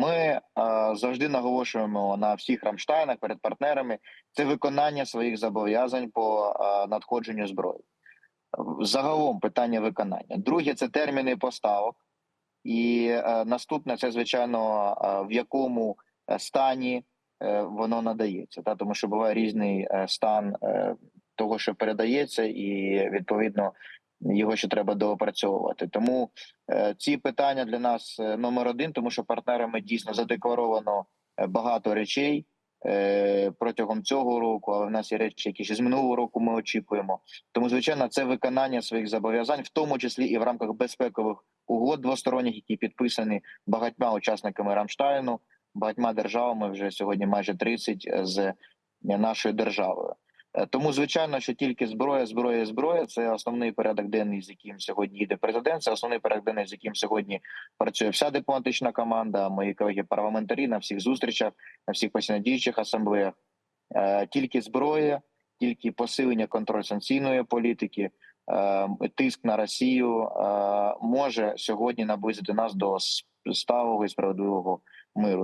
Ми е, завжди наголошуємо на всіх Рамштайнах перед партнерами це виконання своїх зобов'язань по е, надходженню зброї. Загалом питання виконання. Друге це терміни поставок, і е, наступне це звичайно е, в якому стані е, воно надається. Та тому що буває різний стан е, того, що передається, і відповідно його ще треба доопрацьовувати. Тому е, ці питання для нас е, номер один, тому що партнерами дійсно задекларовано е, багато речей протягом цього року, але в нас є речі, які ще з минулого року ми очікуємо. Тому, звичайно, це виконання своїх зобов'язань, в тому числі і в рамках безпекових угод двосторонніх, які підписані багатьма учасниками Рамштайну, багатьма державами вже сьогодні майже 30 з нашою державою. Е, Тому, звичайно, що тільки зброя, зброя, зброя це основний порядок денний, з яким сьогодні їде президент. Це основний порядок денний, з яким сьогодні працює вся дипломатична команда. Мої колеги парламентарі на всіх зустрічах, на всіх постійно асамблеях. Е, Тільки зброя, тільки посилення контролю санкційної політики, е, тиск на Росію може сьогодні наблизити нас до сталого і справедливого миру.